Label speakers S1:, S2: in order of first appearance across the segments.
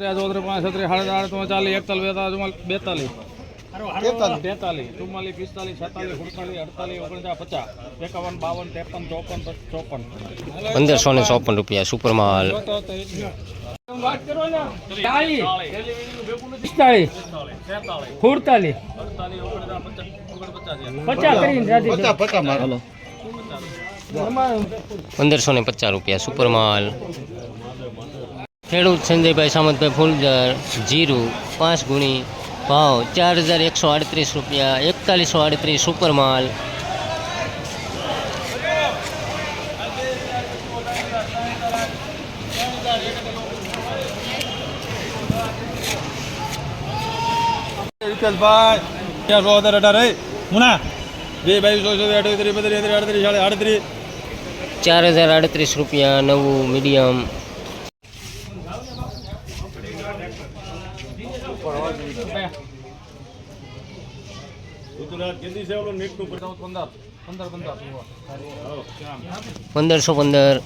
S1: ત્રેસ ચોત્રીસ પાંચ છત્રીસ સાડા આઠ ચાલીસ એકતાલીસ બેતાલીસ બેતાલીસ તેતાલીસ ચુમ્માલીસ પિસ્તાલીસ છેતાલીસ સુડતાલીસ અડતાલીસ ઓગણચાસ પચાસ એકાવન બાવન ત્રેપન ચોપન ચોપન
S2: પંદરસો ને ચોપન રૂપિયા સુપર માલ
S3: પિસ્તાળીસ સુડતાલીસ પચાસ કરીને રાજી
S2: પંદરસો ને પચાસ રૂપિયા સુપર માલ ખેડૂત સંજયભાઈ સામંતભાઈ ફૂલદર જીરું પાંચ ગુણી ભાવ ચાર હજાર એકસો આડત્રીસ રૂપિયા એકતાલીસો આડત્રીસ સુપર માલ
S1: વિકાસભાઈ ત્યાં સો હજાર અઢાર મુના બે બાવીસ સો અઠત્રીસ બત્રીસ અડત્રીસ સાડે આડત્રીસ
S2: ચાર હજાર આડત્રીસ રૂપિયા નવું મીડિયમ
S1: ઓગણ પંદર.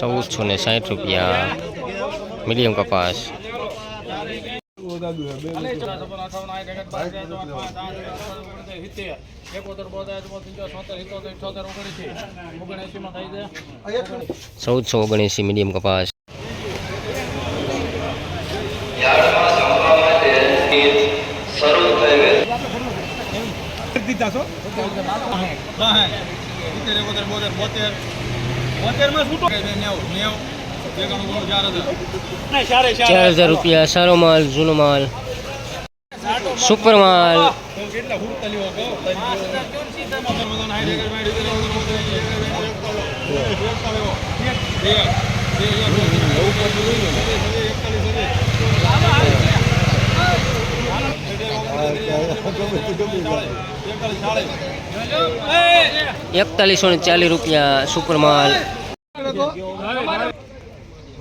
S2: ચૌદસો ને સાઠ રૂપિયા. મીડિયમ કપાસ.
S1: બોગાડ્યું છે બે ચૌદસો ઓગણએંસી મીડિયમ કપાસ. દીધા છો બોતેર
S2: બોતેર બોતેરમાં છૂટો નેવું નેવું. ચાર હજાર રૂપિયા સારો માલ જૂનો માલ સુપર માલ એકતાલીસો ને ચાલીસ રૂપિયા સુપર માલ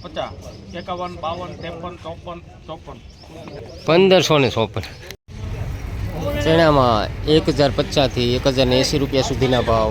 S1: પચાસ એકાવન બાવન ત્રેપન ચોપન ચોપન
S2: પંદરસો ને ચોપન ચણામાં એક હજાર પચાસથી એક હજાર ને એંસી રૂપિયા સુધીના ભાવ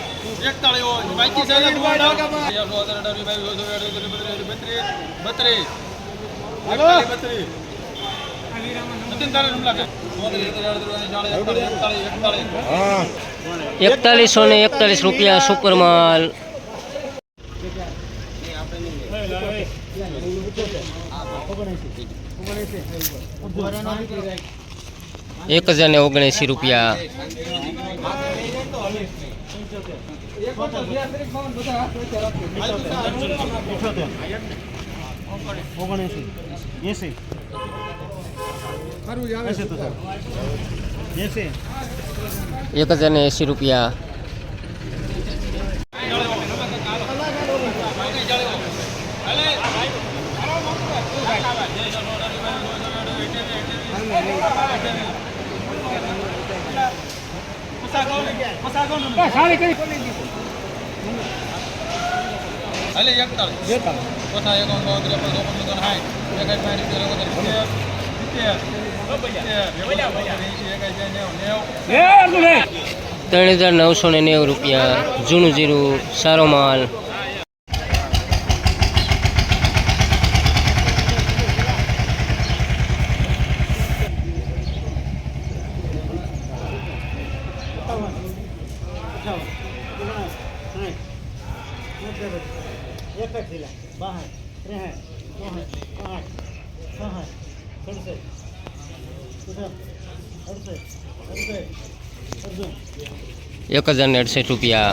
S2: એકતાલીસો ને એકતાલીસ રૂપિયા સુપર માલ એક હજાર ને ઓગણએંસી રૂપિયા
S4: ઓગણએસી એસી
S2: એક ને એસી રૂપિયા
S3: Thank you.
S1: હાલે એકતાળીસ ચોથા એકાવન બાવન ત્રેપન ચોપન પંચાવન સાઠ એકાઈ પાંચ સિત્તેર એકોતેર સિત્તેર સિત્તેર એંસી એકાઈ નેવું. નેવું
S2: ત્રણ હજાર નવસો ને નેવું રૂપિયા જૂનું જીરું સારો માલ
S4: એક જ થેલા બાર ત્રેસઠ ચોસઠ પાંચ છસઠ સડસઠ સડસઠ અડસઠ અડસઠ અડસઠ
S2: એક હજાર ને અડસઠ રૂપિયા